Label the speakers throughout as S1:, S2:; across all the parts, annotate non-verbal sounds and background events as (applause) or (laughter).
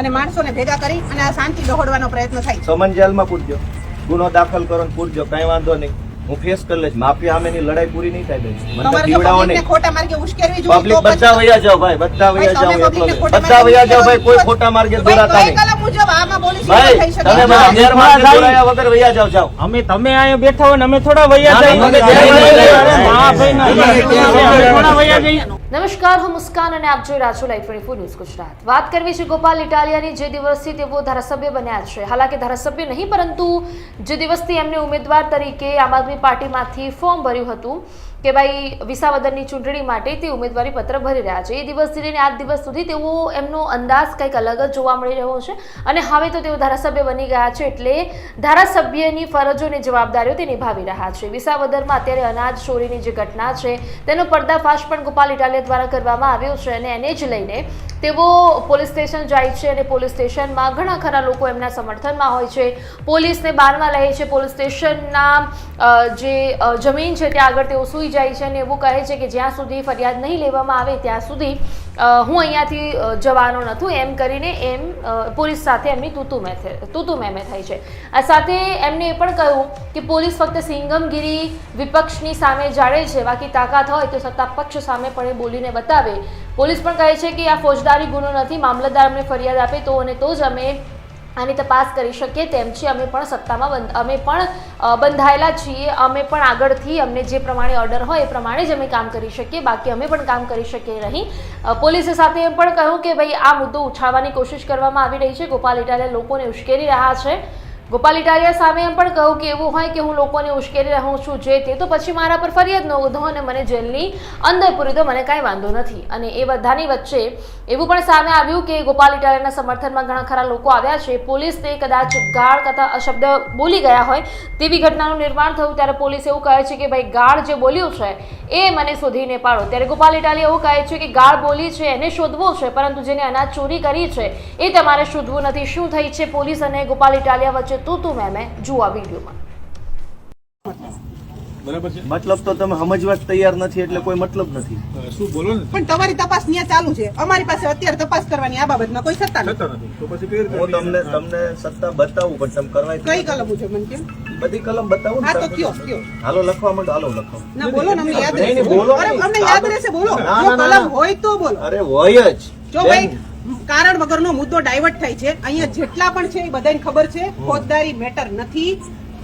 S1: અને માણસોને ભેગા કરી અને આ શાંતિ દોહડવાનો પ્રયત્ન થાય
S2: સમન જેલમાં પૂરજો. ગુનો દાખલ કરો ને પૂરજો. કઈ વાંધો નહીં. હું ફેસ કરી લઈશ. માફી સામેની લડાઈ પૂરી નહીં થાય બેન. મને નહીં.
S1: ખોટા માર્ગે ઉશ્કેરવી જોઈએ
S2: પબ્લિક બધા વયા જાવ ભાઈ. બધા વયા.
S1: ખોટા
S2: બધા વયા જાવ ભાઈ. કોઈ ખોટા માર્ગે દોરાતા નહીં.
S1: કલમ મુજબ આમાં પોલીસ થઈ શકે
S2: તમે મારા ગેરમાર્ગે
S3: ભાઈ.
S2: દોરાયા વગર વયા જાઓ જાઓ.
S3: અમે તમે અહીંયા બેઠા હોય ને અમે થોડા વૈયા
S2: અમે અમે જઈએ.
S3: અરે ના ભાઈ ના અમે થોડા વૈયા જઈએ.
S4: નમસ્કાર, હું મુસ્કાન અને આપ જોઈ રહ્યા છો લાઈવ ટ્વેન્ટી ન્યૂઝ ગુજરાત. વાત કરવી છે ગોપાલ ઇટાલિયાની, જે દિવસથી તેઓ ધારાસભ્ય બન્યા છે. હાલાકી ધારાસભ્ય નહીં, પરંતુ જે દિવસથી એમને ઉમેદવાર તરીકે આમ આદમી પાર્ટીમાંથી ફોર્મ ભર્યું હતું. કે ભાઈ વિસાવદરની ચૂંટણી માટે તે ઉમેદવારી પત્ર ભરી રહ્યા છે. એ દિવસથી લઈને આજ દિવસ સુધી તેઓ એમનો અંદાજ કંઈક અલગ જ જોવા મળી રહ્યો છે અને હવે તો તેઓ ધારાસભ્ય બની ગયા છે એટલે ધારાસભ્યની ફરજો અને જવાબદારીઓ તે નિભાવી રહ્યા છે. વિસાવદરમાં અત્યારે અનાજ ચોરીની જે ઘટના છે, તેનો પર્દાફાશ પણ ગોપાલ ઇટાલિયા દ્વારા કરવામાં આવ્યો છે અને એને જ લઈને તેઓ પોલીસ સ્ટેશન જાય છે અને પોલીસ સ્ટેશનમાં ઘણા ખરા લોકો એમના સમર્થનમાં હોય છે. પોલીસને બારમાં લે છે. પોલીસ સ્ટેશનના જે જમીન છે, ત્યાં આગળ તેઓ સૂઈ જાય છે અને એવું કહે છે કે જ્યાં સુધી ફરિયાદ નહીં લેવામાં આવે ત્યાં સુધી હું અહીંયાથી જવાનો નથી એમ કરીને એમ પોલીસ સાથે એમની તૂતુમે મેં તૂતુ મેમે થઈ છે. આ સાથે એમને એ પણ કહ્યું કે પોલીસ ફક્ત સિંગમગીરી વિપક્ષની સામે જાળે છે. બાકી તાકાત હોય તો સત્તા પક્ષ સામે પણ એ બોલીને બતાવે. પોલીસ પણ કહે છે કે આ ફોજદારી ગુનો નથી. મામલતદાર અમને ફરિયાદ આપે તો અને તો જ અમે આની તપાસ કરી શકીએ તેમ છે. અમે પણ સત્તામાં બંધ અમે પણ બંધાયેલા છીએ. અમે પણ આગળથી અમને જે પ્રમાણે ઓર્ડર હોય એ પ્રમાણે જ અમે કામ કરી શકીએ. બાકી અમે પણ કામ કરી શકીએ નહીં. પોલીસે સાથે એમ પણ કહ્યું કે ભાઈ આ મુદ્દો ઉછાળવાની કોશિશ કરવામાં આવી રહી છે. ગોપાલ ઇટાલિયા લોકોને ઉશ્કેરી રહ્યા છે. ગોપાલ ઇટાલિયા સામે એમ પણ કહ્યું કે એવું હોય કે હું લોકોને ઉશ્કેરી રહ્યો છું જે તે, તો પછી મારા પર ફરિયાદ નોંધો અને મને જેલની અંદર પૂરી તો મને કાંઈ વાંધો નથી. અને એ બધાની વચ્ચે એવું પણ સામે આવ્યું કે ગોપાલ ઇટાલિયાના સમર્થનમાં ઘણા ખરા લોકો આવ્યા છે. પોલીસને કદાચ ગાળ કથા અશબ્દ બોલી ગયા હોય તેવી ઘટનાનું નિર્માણ થયું ત્યારે પોલીસ એવું કહે છે કે ભાઈ, ગાળ જે બોલ્યું છે એ મને શોધીને પાડો. ત્યારે ગોપાલ ઇટાલિયા એવું કહે છે કે ગાળ બોલી છે, એને શોધવો છે, પરંતુ જેને અનાજ ચોરી કરી છે એ તમારે શોધવું નથી. શું થઈ છે? પોલીસ અને ગોપાલ ઇટાલિયા વચ્ચે તું તું મેં મેં જુઓ આ વિડીયોમાં
S2: મતલબ તો તમે સમજવા જ તૈયાર નથી એટલે કોઈ મતલબ નથી.
S5: શું બોલો ને?
S1: પણ તમારી તપાસ ત્યાં ચાલુ છે. અમારી પાસે અત્યારે તપાસ કરવાની આ બાબતમાં કોઈ સત્તા નથી.
S5: તો પછી
S2: હું તમને તમને સત્તા બતાવું પણ તમે કરવા
S1: કઈ કલમ છે મને કેમ
S2: બધી કલમ બતાવું
S1: હા તો કયો કયો?
S2: હાલો લખવા માંડો હાલો લખો.
S1: ના બોલો ને અમને યાદ રહેશે
S2: બોલો
S1: અરે, અમને યાદ રહેશે બોલો. કલમ હોય તો બોલો.
S2: અરે હોય જ.
S1: જો ભાઈ કારણ વગરનો મુદ્દો ડાયવર્ટ થાય છે. અહીંયા જેટલા પણ છે એ બધાને ખબર છે. ફોજદારી મેટર નથી.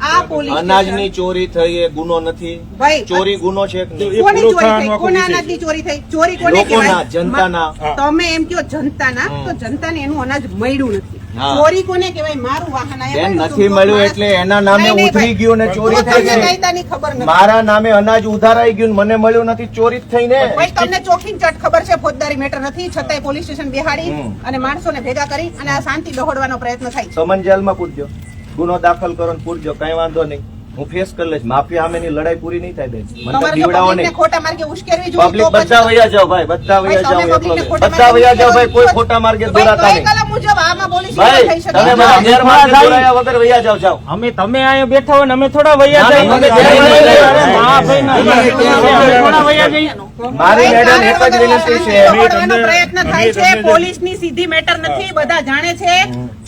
S1: આ પોલીસ
S2: અનાજની ચોરી થઈ એ ગુનો નથી.
S1: ભાઈ,
S2: ચોરી ગુનો છે
S1: કોની ચોરી થઈ? કોના અનાજની ચોરી થઈ? ચોરી કોને કહેવાય?
S2: જનતાના.
S1: તમે એમ કહો જનતાના? તો જનતાને એનું અનાજ મળ્યું નથી. ચોરી કોને કહેવાય? મારું વાહન આયા
S2: બેન, નથી મળ્યું એટલે એના નામે ઉધરી ગયું ને ચોરી થઈ ગઈ.
S1: ખબર નથી.
S2: મારા નામે અનાજ ઉધારાઈ ગયું મને મળ્યું નથી ચોરી થઈ ને.
S1: તમને ચોખીન ચટ ખબર છે ફોજદારી મેટર નથી છતાંય પોલીસ સ્ટેશન બેહાડી. અને માણસોને ભેગા કરી અને આ શાંતિ દોહડવાનો પ્રયત્ન થાય
S2: સમન જેલમાં પૂરજો ગુનો દાખલ કરો ને પૂરજો કઈ વાંધો નહીં. હું ફેસ કરી લઈશ. માફિયા સામેની લડાઈ પૂરી નહીં થાય બેન. મને તો પીવડાવો નહીં.
S1: ખોટા માર્ગે ઉશ્કેરવી જોઈએ
S2: પબ્લિક બધા વયા જાઓ ભાઈ બધા વયા જાઓ એકલો બધા વયા જાઓ ભાઈ કોઈ ખોટા માર્ગે
S1: ભાઈ,
S2: દોરાતા નહીં.
S1: કલમ મુજબ આમાં પોલીસ
S2: ભાઈ તમે દોરાયા વગર વયા જાવ જાઓ.
S3: અમે તમે અહીંયા બેઠા હોય ને અમે થોડા વૈયા
S2: ના, મારી મેડમ એક જ વિનંતી છે.
S1: શાંતિ પ્રયત્ન થાય છે
S5: તમને-
S1: પોલીસની સીધી મેટર નથી બધા જાણે છે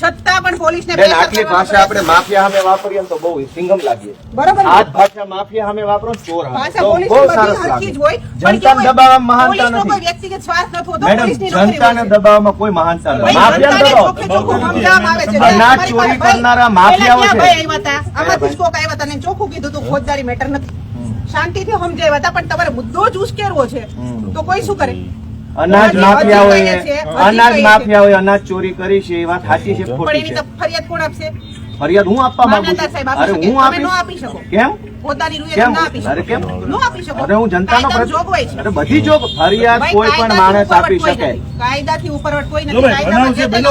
S1: છતાં પણ પોલીસને
S2: બેન
S1: pressure
S2: આટલી ભાષા આપણે માફિયા સામે વાપરીએ ને તો બહુ સિંગમ લાગીએ.
S1: બરોબર
S2: આ ભાષા માફિયા સામે વાપરો ચોર
S1: ભાષા
S2: તો બહુ સરસ લાગે. જનતાને
S1: કેવું
S2: દબાવવામાં મહાનતા
S1: કોઈ
S2: નથી.
S1: વ્યક્તિગત સ્વાર્થ નથી હોતો,
S2: મેડમ
S1: પોલીસની
S2: જનતાને દબાવવામાં કોઈ મહાનતા નથી.
S1: માફિયા
S2: દબાવો. અનાજ ચોરી કરનારા માફિયાઓ છે.
S1: ક્યાં ભાઈ આવ્યા હતા? આમાંથી જ કોક આવ્યા હતા ચોખ્ખું કીધું હતું ફોજદારી મેટર નથી. શાંતિથી સમજાવ્યા હતા પણ તમારે મુદ્દો જ ઉશ્કેરવો છે. તો કોઈ શું કરે?
S2: અનાજ માફિયા હોય અનાજ માફિયા હોય અનાજ ચોરી કરી છે એ વાત સાચી છે
S1: પણ
S2: ખોટી
S1: એની
S2: છે.
S1: ફરિયાદ કોણ આપશે?
S2: ફરિયાદ હું આપવા માંગુ છું? અરે હું
S1: આપી શકો.
S2: કેમ?
S1: પોતાની રૂએ ના આપી શકો.
S2: અરે કેમ?
S1: નો આપી શકો.
S2: અરે હું જનતાનો
S1: કાયદામાં
S2: પ્રતિ-
S1: જોગવાઈ છે.
S2: અરે બધી જોગ ફરિયાદ કોઈ પણ માણસ આપી શકે.
S1: કાયદાથી ઉપરવટ કોઈ નથી. કાયદામાં
S5: છે,
S1: જે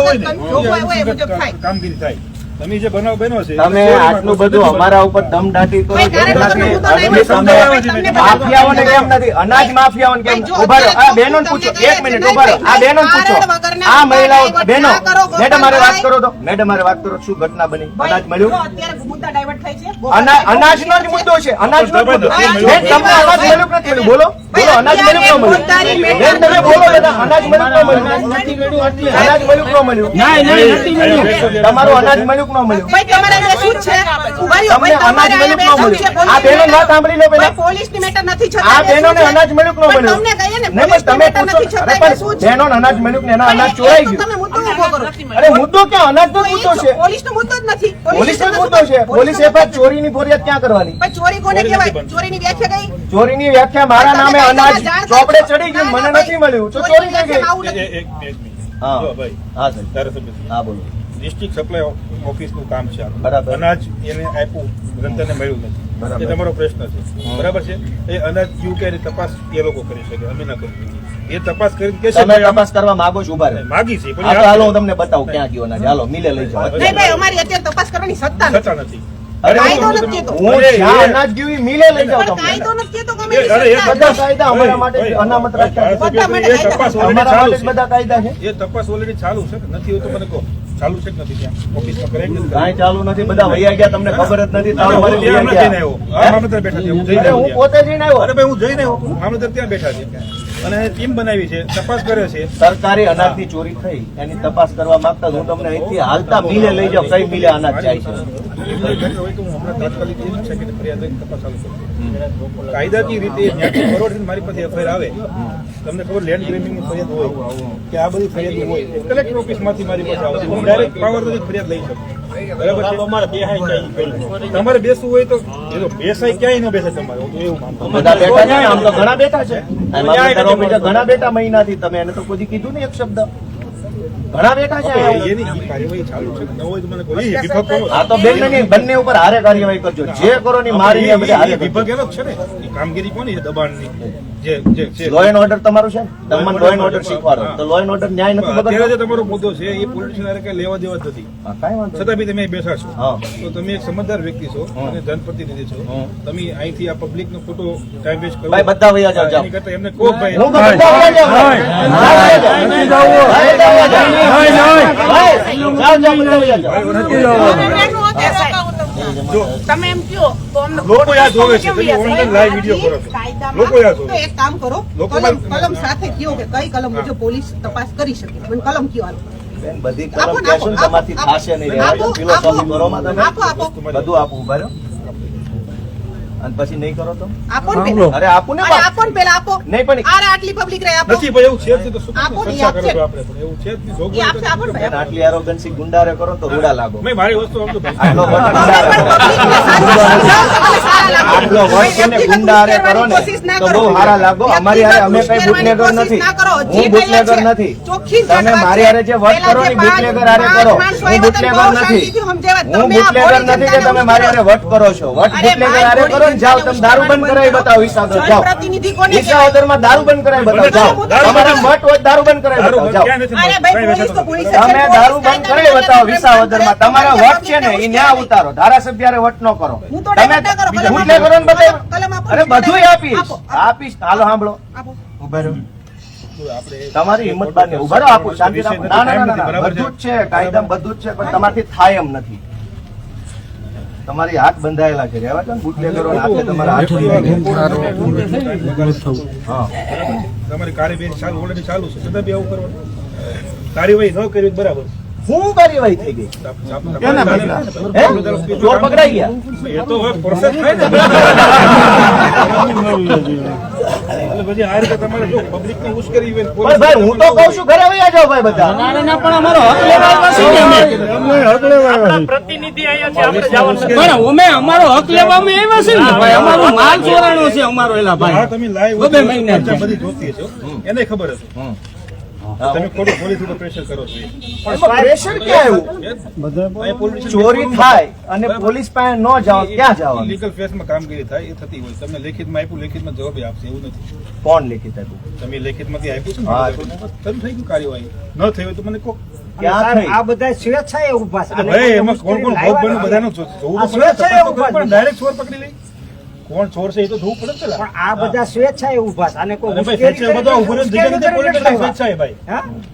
S1: જોગવાઈ હોય એ મુજબ થાય.
S5: કામગીરી થાય. તમે જે બનાવ બન્યો છે
S2: તમે આટલું બધું અમારા ઉપર દમ દાટી
S1: તમને
S2: માફિયાઓને કેમ નથી? અનાજ માફિયાઓને કેમ ઊભા રહો. આ
S1: બહેનો
S2: પૂછો એક મિનિટ ઊભા રહો. આ બહેનો પૂછો. આ મહિલાઓ બહેનો મેડમ મારે વાત કરો તો. મેડમ મારે વાત કરો શું ઘટના બની? અનાજ મળ્યું? અનાજ અનાજનો જ મુદ્દો છે. અનાજ નો મુદ્દો. તમને અનાજ મળ્યું નથી? મળ્યું બોલો. બોલો અનાજ મળ્યું ન મળ્યું? તમે બોલો બધા અનાજ મળ્યું ન મળ્યું?
S3: નથી મળ્યું એટલે
S2: અનાજ મળ્યું કે ન
S3: ના ના મળ્યું
S2: તમારું અનાજ મળ્યું. કે ન મળ્યું.
S1: ભાઈ તમારે શું છે?
S2: ઊભા
S1: ભાઈ,
S2: અનાજ
S1: તમારે
S2: મળ્યું. ન.
S1: છે,
S2: સાંભળી લો પેલા
S1: ભાઈ, પોલીસની મેટર નથી છતાં
S2: આ
S1: બેસવું
S2: બહેનોને અનાજ મળ્યું ન મળ્યું?
S1: તમને કહીએ ને,
S2: નહીં, તમે પૂછો. અરે પણ
S1: બેસવું છે.
S2: અનાજ મળ્યું કે એના અનાજ ચોરાઈ ગયું.
S1: તમે મુદ્દો ઊભો કરો.
S2: અરે મુદ્દો ક્યાં? અનાજનો જ મુદ્દો
S1: એ
S2: છે.
S1: પોલીસનો મુદ્દો જ નથી.
S2: પોલીસનો જ મુદ્દો છે. પોલીસ એફઆઈઆર ચોરીની ફરિયાદ ક્યાં કરવાની?
S1: પણ ચોરી કોને
S5: ચોરી
S1: કહેવાય?
S5: નથી
S1: ચોરીની વ્યાખ્યા કઈ?
S2: ચોરીની વ્યાખ્યા મારા નામે અનાજ ચોપડે ચડી ગયું મને નથી મળ્યું. તો ચોરી થઈ ગઈ?
S5: એક મિનિટ.
S2: હા.
S5: ભાઈ
S2: હા
S5: સર
S2: હા બોલો.
S5: ડિસ્ટ્રિક્ટ સપ્લાય ઓફિસનું કામ છે
S2: બરાબર.
S5: અનાજ એને આપ્યું જનતાને મળ્યું નથી. એ તમારો પ્રશ્ન છે. બરાબર છે? એ અનાજ યુ કે તપાસ એ લોકો કરી શકે અમે ના કરી એ તપાસ કરી કે
S2: તમે તપાસ કરવા માંગો છો ઊભા રહો.
S5: માગી છે
S2: પણ હાલો હું તમને બતાવું ક્યાં ગયો અનાજ. હાલો મિલે લઈ જાઓ.
S1: નહીં ભાઈ અમારી અત્યારે તપાસ કરવાની સત્તા નથી.
S2: અરે હું- અનાજ ગયું મિલે લઈ જાઓ
S1: સત્તા
S2: બધા
S1: નથી.
S2: કાયદા અમારા માટે અનામત રાખ્યા
S1: બધા
S5: એ તપાસ already ચાલુ છે.
S2: કાયદા છે.
S5: એ તપાસ ઓલરેડી ચાલુ છે નથી એવું તો મને કહો. ચાલુ છે નથી ત્યાં? ઓફિસ કરાય નથી.
S2: ચાલુ નથી. બધા વૈયા ગયા. તમને ખબર જ નથી. તાળો મારી
S5: ત્યાં
S2: ગયા.
S5: આવ્યો. મામલતદાર બેઠા છે. હું જઈને આવ્યો અરે ભાઈ હું જઈને આવ્યો. મામલતદાર ત્યાં બેઠા છે. અને ટીમ બનાવી છે તપાસ કરે છે.
S2: સરકારે અનાજની ચોરી થઈ એની તપાસ કરવા માંગતા હું તમને અહીંથી હાલતા મિલે લઈ જાઓ કઈ મિલે અનાજ જાય છે.
S5: કાયદાકીય રીતે મારી પાસે એફઆઈઆર આવે. તમને ખબર લેન્ડ ગ્રેબિંગની ફરિયાદ હોય કે આ બધી ફરિયાદ હોય કલેક્ટર ઓફિસમાંથી મારી પાસે આવે હું ડાયરેક્ટ પાવર ફરિયાદ લઈ શકું? તમારે બેસવું હોય તો બેસાય ક્યાંય ન બેસે તમારે હું તો એવું માનતો
S2: બધા બેઠા છે? આમ તો ઘણા બેઠા છે. ઘણા બેઠા મહિનાથી. તમે એને તો કોઈ કીધું નહીં એક શબ્દ. ઘણા બેઠા છે.
S5: ન હોય તો
S2: બેન નહીં બંને ઉપર હારે કાર્યવાહી કરજો. જે કરો ની મારી ને બધે હારે
S5: વિભાગ એનો છે ને. કામગીરી કોની છે? દબાણની. જે જે
S2: લો એન્ડ ઓર્ડર તમારું છે? તમને લો એન્ડ ઓર્ડર શીખવાડો. તો લો એન્ડ ઓર્ડર ન્યાય નથી બગડતો?
S5: જે તમારો મુદ્દો છે એ પોલિટિશિયન હારે કઈ લેવા દેવા જ નથી.
S2: હા, કાંઈ વાંધો
S5: છતાં બી તમે બેઠા છો. તો તમે એક સમજદાર વ્યક્તિ છો અને જનપ્રતિનિધિ છો.
S2: હા.
S5: તમે અહીંથી આ પબ્લિક નો ખોટો ટાઈમ વેસ્ટ કરો.
S2: ભાઈ, બધા વયા જાઓ, જાઓ.
S5: એની કરતા એમને કહો ભાઈ
S2: હું બધા વયા. હા,
S3: જવું.
S1: એક કામ કરો કલમ કલમ સાથે કયો કે કઈ કલમ મુજબ પોલીસ તપાસ કરી શકે કલમ કયો
S2: બધી કલમ. બધું આપું ઊભા. અને પછી નહીં કરો તો
S1: આપો ને પેલા.
S2: અરે આપો ને
S1: અરે આપો ને પેલા આપો
S2: નહીં પણ
S1: અરે આટલી પબ્લિક રહે આપો
S5: નથી ભાઈ એવું છે તો શું
S1: આપો ને, આપશે.
S5: કરો આપણે એવું છે જ નહીં. જોગવાઈ
S1: આપશે, આપો ને
S2: આટલી એરોગન્સી ગુંડારે કરો તો રૂડા લાગો
S5: મેં મારી વસ્તુ આપજો ભાઈ.
S2: આટલો. આટલો
S1: વર્ષ
S2: ગુંડારે કરો ને તો. બહુ સારા લાગો અમારી હારે અમે કઈ બુટલેગર નથી.
S1: જે
S2: બુટલેગર નથી.
S1: ચોખ્ખી
S2: તમે મારી હારે જે વટ કરો ને બુટલેગર હારે કરો હું બુટલેગર નથી. હું બુટલેગર નથી કે તમે મારી હારે વટ કરો છો. વટ બુટલેગર હારે કરો ને જાઓ તમે દારૂ બંધ કરાવી બતાવો વિસાવદર જાઓ.
S1: જનપ્રતિનિધિ કોને
S2: દારૂ બંધ કરાવી બતાવો જાઓ. તમારા વટ હોય દારૂ બંધ કરાવી બતાવો જાઓ.
S1: છે.
S2: તમે દારૂ બંધ કરાવી બતાવો વિસાવદરમાં તમારા વટ છે ને એ ન્યા ઉતારો. ધારાસભ્ય હારે વટ ન કરો.
S1: હું
S2: તમે બુટલેગરો ને બતાવો અરે બધું આપીશ આપીશ હાલો સાંભળો
S5: ઊભા
S2: તમારી હિંમત ઊભા રહો આપું શાંતિ ના ના ના બધું જ છે. કાયદા બધું જ છે પણ તમારથી થાય એમ નથી. તમારી હાથ બંધાયેલા છે. રહેવા દો બુટલેગરો હાથે તમારા હાથ
S5: તમારી કાર્યવાહી ચાલુ ઓલરેડી ચાલુ છે. છતાં બી આવું કરવાનું. કાર્યવાહી ન કરવી બરાબર.
S2: શું કાર્યવાહી થઈ ગઈ? ચોર પકડાઈ ગયા?
S5: એ તો પ્રોસેસ થાય ને. (laughs) એટલે પછી આ રીતે તમારે જો પબ્લિકની ઉશ્કેરી હોય,
S2: પણ ભાઈ હું તો કઉ છું ઘરે વયા જાઓ ભાઈ બધા.
S3: ના, ના, પણ અમારો હક લેવા આવ્યા છીએ ને અમે. પ્રતિનિધિ અહીંયા છે આપણે જવાનું પણ અમે અમારો હક લેવામાં આવ્યા છે ને ભાઈ. અમારો માલ ચોરાણો છે અમારો એલા ભાઈ.
S5: તમે લાઈવ
S3: બબે મહિના.
S5: બધી જોતી હશો. એને ખબર હશે. તમે ખોટું પોલીસ ઉપર પ્રેશર કરો છો.
S2: પ્રેશર ક્યાં આવ્યું?
S5: અહીંયા પોલીસ સ્ટેશન
S2: ચોરી થાય અને પોલીસ પાસે ન જાઓ ક્યાં જાવ
S5: લીગલ ફેસમાં કામગીરી થાય એ થતી હોય. તમને લેખિતમાં આપ્યું લેખિતમાં જવાબ આપશે એવું નથી.
S2: કોણ લેખિત આપ્યું?
S5: તમે લેખિતમાંથી આપ્યું છે
S2: હા.
S5: તમે થઈ ગયું કાર્યવાહી. ન થઈ હોય તો મને કહો.
S2: ક્યાં
S6: આ બધા સ્વેચ્છાએ ઊભા છે.
S5: ભાઈ એમાં કોણ કોણ ભોગ બન્યું? બધાનું જોવું
S6: સ્વેચ્છાએ ઊભા
S5: કરવી ડાયરેક્ટ ચોર પકડી લઈ? કોણ ચોર છે એ તો જોવું પડે છે
S6: પણ આ બધા સ્વેચ્છાએ ઊભા છે. અને કોઈ મુશ્કેલી
S5: બધા ઊભો રહેવાની જગ્યા નથી, પોલીસ સ્વેચ્છાએ ભાઈ.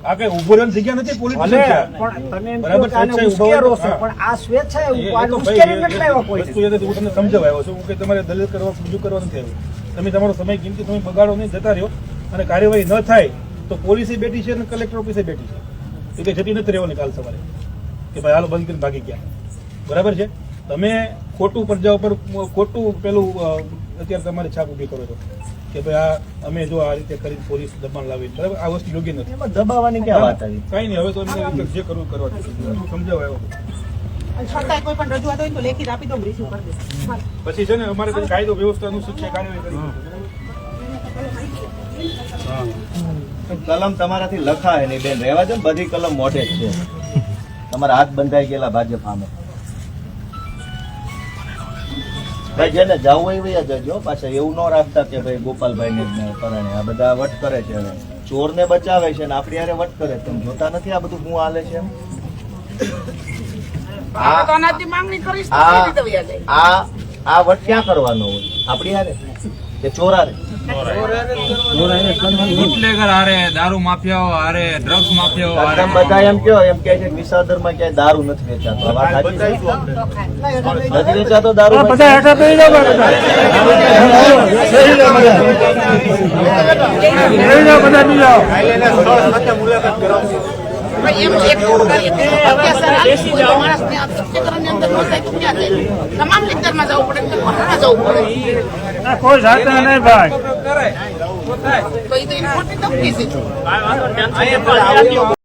S5: આ કઈ ઊભો રહેવાની જગ્યા નથી પોલીસ છે.
S6: પણ તમે
S5: બરાબર, સ્વેચ્છાએ ઊભા
S6: છો, પણ આ સ્વેચ્છાએ
S5: તો
S6: મુશ્કેલી નથી લાવ્યા કોઈ
S5: વસ્તુ એટલે હું તમને સમજાવવા આવ્યો છું કે તમારે દલીલ કરવા બીજું કરવા નથી આવ્યું તમે તમારો સમય કિંમતી તમે બગાડો નહીં જતા રહ્યો અને કાર્યવાહી ન થાય તો પોલીસે બેઠી છે અને કલેક્ટર ઓફિસે બેઠી છે. એ કે જતી નથી રહેવાની કાલ સવારે કે ભાઈ હાલો બંધ કરીને ભાગી ગયા. બરાબર છે? તમે ખોટું પ્રજા ઉપર ખોટું પેલું અત્યારે તમારે છાપ ઊભી કરો છો. કે ભાઈ આ અમે જો આ રીતે કરી પોલીસ દબાણ લાવી બરાબર? આ વસ્તુ યોગ્ય નથી.
S2: એમાં દબાવવાની ક્યાં વાત આવી?
S5: કઈ નહીં હવે તો એમને જે કરવું કરવા સમજાવ આવ્યો
S1: છતાંય કોઈ પણ રજૂઆત હોય તો લેખિત આપી દો રિસીવ કરી દે
S5: પછી છે ને અમારે કાયદો વ્યવસ્થાનું અનુસૂચિત કાર્યવાહી કરી
S2: કલમ તમારાથી લખાય નહીં બેન. રહેવા દો બધી કલમ મોઢે જ છે. તમારા હાથ બંધાઈ ગયેલા ભાજપ સામે. ભાઈ જેને જવું હોય વયા જજો પાછા એવું ન રાખતા કે ભાઈ ગોપાલભાઈ ને પરાણે. આ બધા વટ કરે છે હવે. ચોર ને બચાવે છે ને આપણી હારે વટ કરે છે. તમે જોતા નથી આ બધું હું હાલે છે એમ? આ આ વટ ક્યાં કરવાનો હોય? આપણી હારે? કે ચોરા હારે
S7: બુટલેગર હારે દારૂ માફિયાઓ હારે ડ્રગ્સ માફિયાઓ હારે.
S2: બધા એમ કહો એમ કહે છે કે વિસાવદરમાં ક્યાંય દારૂ નથી વેચાતો. વેચાતો દારૂ?
S3: બધા હેઠા બધા.
S1: તમામ લેક્ચરમાં જવું પડે તો જવું પડે.
S3: કોઈ જાતે નહીં ભાઈ.
S1: તો એ તો ઇમ્પોર્ટન્ટ છે.